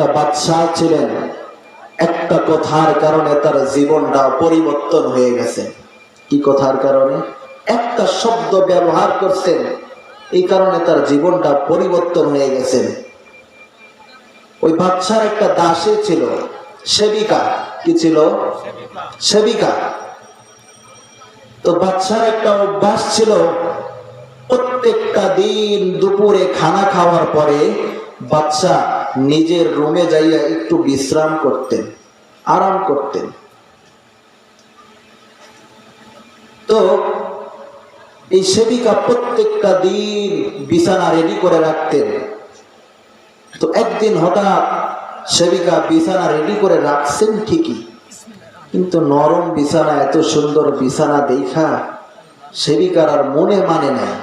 একটা বাচ্চা ছিলেন। একটা কথার কারণে তার জীবনটা পরিবর্তন হয়ে গেছে। কি কথার কারণে? একটা শব্দ ব্যবহার করছেন। এই কারণে তার জীবনটা পরিবর্তন হয়ে গেছে। ওই বাচ্চার একটা দাসে ছিল, সেবিকা। কি ছিল? সেবিকা। তো বাচ্চার একটা অভ্যাস ছিল, প্রত্যেকটা দিন দুপুরে খানা খাওয়ার পরে বাচ্চা নিজের রুমে যাইয়া একটু বিশ্রাম করতেন, আরাম করতেন। তো এই সেবিকা প্রত্যেকটা দিন বিছানা রেডি করে রাখতেন। তো একদিন হঠাৎ সেবিকা বিছানা রেডি করে রাখছেন ঠিকই, কিন্তু নরম বিছানা, এত সুন্দর বিছানা দেখা সেবিকার আর মনে মানে নাই।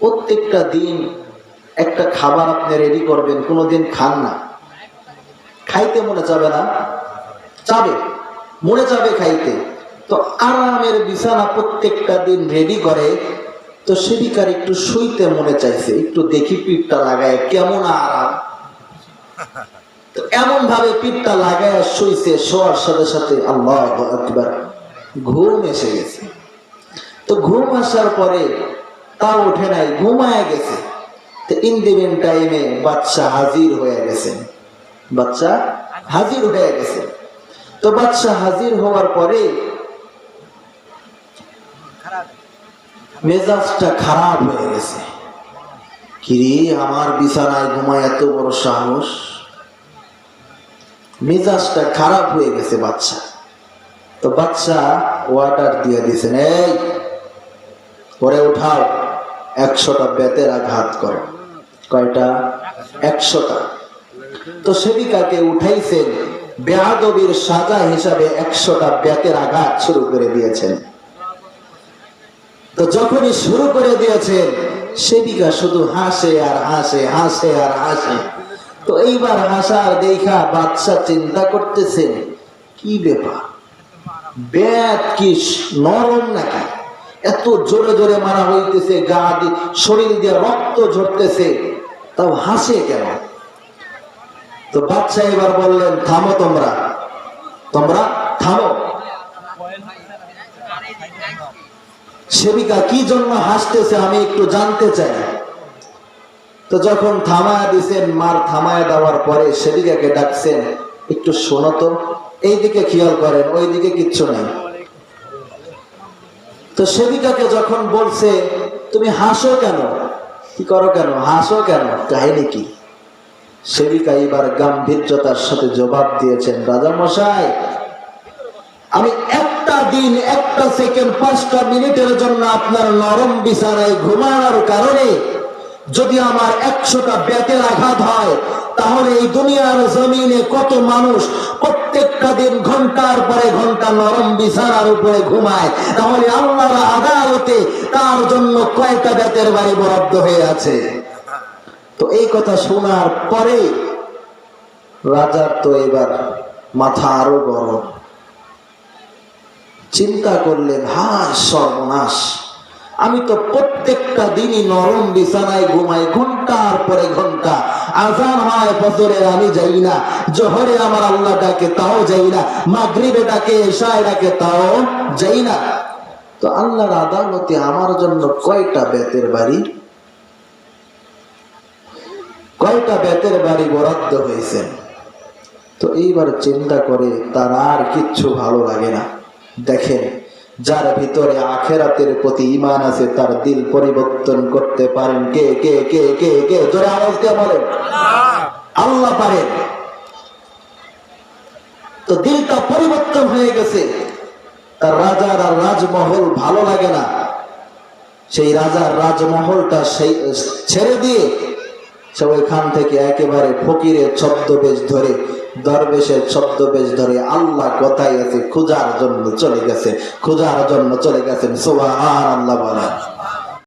প্রত্যেকটা দিন একটা খাবার আপনি রেডি করবেন, কোনোদিন খান না। খাইতে মনে যাবে না? যাবে মনে যাবে খাইতে। তো আরামের বিছানা প্রত্যেকটা দিন রেডি করে, তো সেবিকার একটু শুইতে মনে চাইছে, একটু দেখি পিঠটা লাগায়, কেমন আরাম? তো এমন ভাবে পিঠটা লাগায় শুইছে, শোয়ার সাথে সাথে আল্লাহ একবার ঘুম এসে গেছে। তো ঘুম আসার পরে তা ওঠে নাই, ঘুমায় গেছে। ইন দিবেন টাইমে বাচ্চা হাজির হয়ে গেছে বাচ্চা হাজির হয়ে গেছে তো বাচ্চা হাজির হওয়ার পরে মেজাজটা খারাপ হয়ে গেছে। কিরে আমার বিছানায় ঘুমায় এত বড় সাহস? মেজাজটা খারাপ হয়ে গেছে বাচ্চা তো বাচ্চা ওয়াটার দিয়ে দিয়েছেন, এই, পরে উঠাও, একশোটা বেতের আঘাত করো। কয়টা? একশোটা। তো সেবিকাকে উঠাইছেন বেহাদবির সাজা হিসাবে একশোটা বেতের আঘাত শুরু করে দিয়েছেন। তো যখনই শুরু করে দিয়েছেন সেবিকা শুধু হাসে আর হাসে হাসে আর হাসে। তো এইবার হাসার দেখা বাচ্চা চিন্তা করতেছে কি ব্যাপার? ব্যাত কি নরম নাকি? এত জোরে জোরে মারা হইতেছে, গা দিয়ে শরীর দিয়ে রক্ত ঝরতেছে। তাও হাসে কেন? তো বাচ্চা এবার বললেন, থামো তোমরা। তোমরা থামো। সেবিকা কি জন্য হাসতেছে আমি একটু জানতে চাই। তো যখন থামায় দিছেন, মার থামায় দেওয়ার পরে সেবিকাকে ডাকছেন, একটু শোনো তো, এইদিকে খেয়াল করেন, ওইদিকে কিচ্ছু নেই। তো সেবিকাকে যখন বলছে, তুমি হাসো কেন? কি করো কেন? হাসো কেন? কাহিনী কি? সেবিকা এবার গাম্ভীর্যতার সাথে জবাব দিয়েছেন রাজা মশাই আমি একটা দিন, একটা সেকেন্ড, পাঁচটা মিনিটের জন্য আপনার নরম বিছানায় ঘুমানোর কারণে যদি আমার একশোটা ব্যাটের আঘাত হয় তাহলে এই দুনিয়ার জমিনে কত মানুষ প্রত্যেকটা দিন ঘণ্টার পরে ঘণ্টা নরম বিছানার উপরে ঘুমায়। তাহলে আল্লাহর আদালতে তার জন্য কয়টা বেতের বাড়ি বরাদ্দ হয়ে আছে? তো এই কথা শোনার পরে রাজার তো এবার মাথা আরও গরম। চিন্তা করলেন, হায় সর্বনাশ। আমি তো প্রত্যেকটা দিনই নরম বিছানায় ঘুমাই ঘণ্টার পরে ঘণ্টা। আজান হয়, ফজরের আমি যাই না। জহরে আমার আল্লাহ ডাকে, তাও যাই না। মাগরিবে ডাকে, এশায় ডাকে, তাও যাই না। তো আল্লাহর আদালতে আমার জন্য কয়টা বেতের বাড়ি? কয়টা বেতের বাড়ি বরাদ্দ হয়েছে? তো এইবার চিন্তা করে তার আর কিচ্ছু ভালো লাগে না। দেখেন যার ভিতরে আখেরাতের প্রতি ইমান আছে, তার দিল পরিবর্তন করতে পারেন। কে কে কে কে কে? জোরে বলেন। আল্লাহ পারেন। তো দিলটা পরিবর্তন হয়ে গেছে। তার রাজার আর রাজমহল ভালো লাগে না। সেই রাজার রাজমহলটা সেই, ছেড়ে দিয়ে সে ওইখান থেকে একেবারে ফকিরের ছদ্মবেশ ধরে দরবেশের ছদ্মবেশ ধরে আল্লাহ কোথায় আছে? খোঁজার জন্য চলে গেছে। খোঁজার জন্য চলে গেছেন। সোভা আর আল্লাহ বলা